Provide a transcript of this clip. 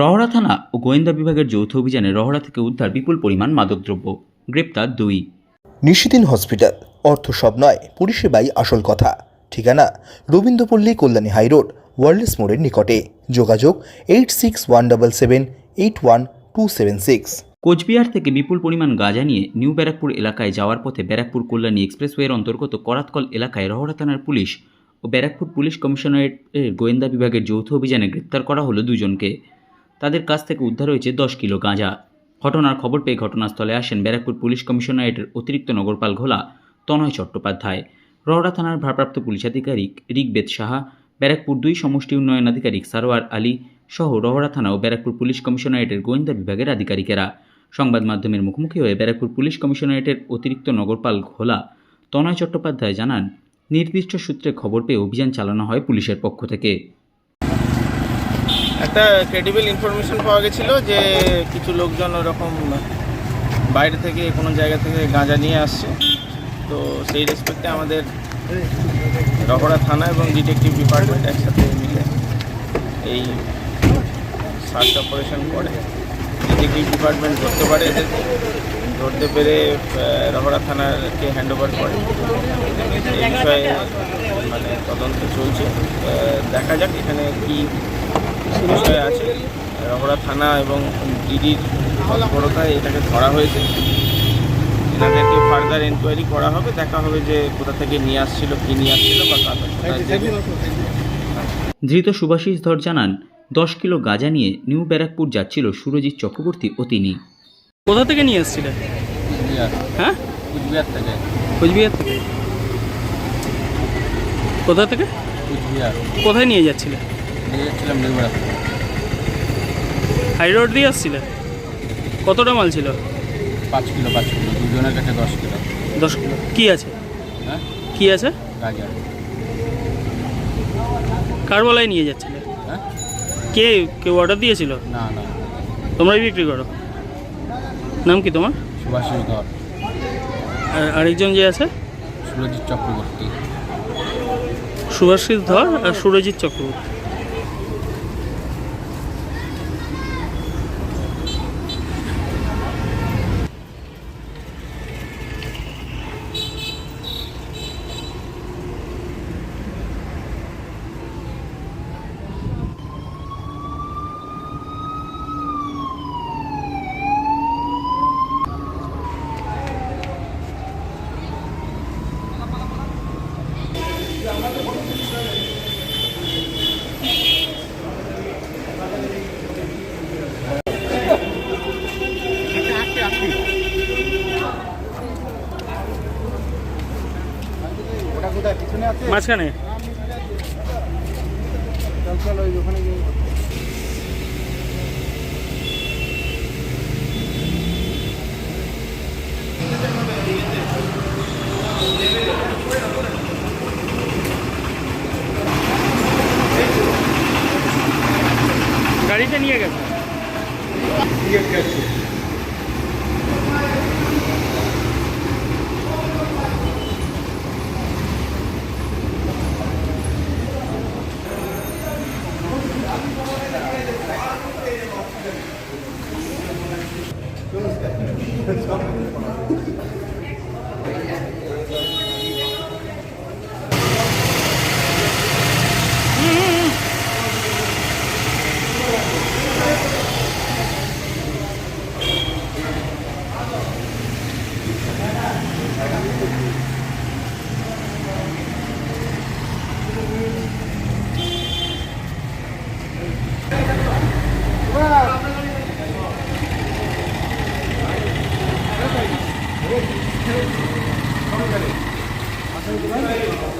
রহড়া থানা ও গোয়েন্দা বিভাগের যৌথ অভিযানে রহড়া থেকে উদ্ধার বিপুল পরিমাণ মাদকদ্রব্য। গ্রেপ্তার দুই। নিশিদিন হসপিটাল। অর্থ সব নয় পরিষেবাই আসল কথা। ঠিকানা রবীন্দ্রপল্লী কল্যাণী হাইরোড ওয়ার্ল্ডস মোড়ের নিকটে। যোগাযোগ eight six one double seven eight one two seven six. Coochbehar থেকে বিপুল পরিমাণ গাঁজা নিয়ে নিউ ব্যারাকপুর এলাকায় যাওয়ার পথে ব্যারাকপুর কল্যাণী এক্সপ্রেসওয়ের অন্তর্গত করাতকল এলাকায় রহড়া থানার পুলিশ ও ব্যারাকপুর পুলিশ কমিশনারেটের গোয়েন্দা বিভাগের যৌথ অভিযানে গ্রেপ্তার করা হলো দুজনকে। তাদের কাছ থেকে উদ্ধার হয়েছে দশ কিলো গাঁজা। ঘটনার খবর পেয়ে ঘটনাস্থলে আসেন ব্যারাকপুর পুলিশ কমিশনারেটের অতিরিক্ত নগরপাল ঘোলা তনয় চট্টোপাধ্যায়। রহড়া থানার ভারপ্রাপ্ত পুলিশ আধিকারিক ঋগ্বেদ সাহা, ব্যারাকপুর দুই সমষ্টি উন্নয়ন আধিকারিক সারোয়ার আলী সহ রহড়া থানা ও ব্যারাকপুর পুলিশ কমিশনারেটের গোয়েন্দা বিভাগের আধিকারিকেরা। সংবাদ মাধ্যমের মুখোমুখি হয়ে ব্যারাকপুর পুলিশ কমিশনারেটের অতিরিক্ত নগরপাল ঘোলা তনয় চট্টোপাধ্যায় জানান, নির্দিষ্ট সূত্রে খবর পেয়ে অভিযান চালানো হয় পুলিশের পক্ষ থেকে। একটা ক্রেডিবল ইনফরমেশন পাওয়া গেছিল যে কিছু লোকজন ওরকম বাইরে থেকে কোনো জায়গা থেকে গাঁজা নিয়ে আসছে। তো সেই রেসপেক্টে আমাদের রহড়া থানা এবং ডিটেকটিভ ডিপার্টমেন্ট একসাথে মিলে এই সার্চ অপারেশন করে। ডিটেকটিভ ডিপার্টমেন্ট ধরতে পারে এদেরকে ধরতে পেরে রহড়া থানাকে হ্যান্ড ওভার করে। এই বিষয়ে মানে তদন্ত চলছে। দেখা যাক এখানে কী বিষয় আছে। রহড়া থানা এবং ডিডির তৎপরতায় এটাকে ধরা হয়েছে। এনাদেরকে ফার্দার এনকোয়ারি করা হবে দেখা হবে যে কোথা থেকে নিয়ে আসছিল কী নিয়ে আসছিল বা। ধৃত সুভাষিস ধর জানান দশ কিলো গাঁজা নিয়ে নিউ ব্যারাকপুর যাচ্ছিল সুরজিৎ চক্রবর্তী ও তিনি। কোথা থেকে নিয়ে এসেছিলে? হ্যাঁ? কুচবিহার থেকে। কোচবিহার থেকে। কোথা থেকে? কুচবিহার। কোথায় নিয়ে যাচ্ছিলে? নিয়ে যাচ্ছিলাম নিউবেড়া হাই রোড দিয়ে আসছিলে? কতটা মাল ছিল? পাঁচ কিলো পাঁচ কিলো দুজনের কাছে দশ কিলো। দশ কিলো। কী আছে? হ্যাঁ? কী আছে? গাজর। কার বলায় নিয়ে যাচ্ছিলে? হ্যাঁ? কে কেউ অর্ডার দিয়েছিল? না না। তোমরাই বিক্রি করো। নাম কি তোমার? সুভাষিস ধর। আর আরেকজন যে আছে? সুরজিৎ চক্রবর্তী। সুভাষিস ধর আর সুরজিৎ চক্রবর্তী। মাঝখানে? গাড়িতে নিয়ে গেছে।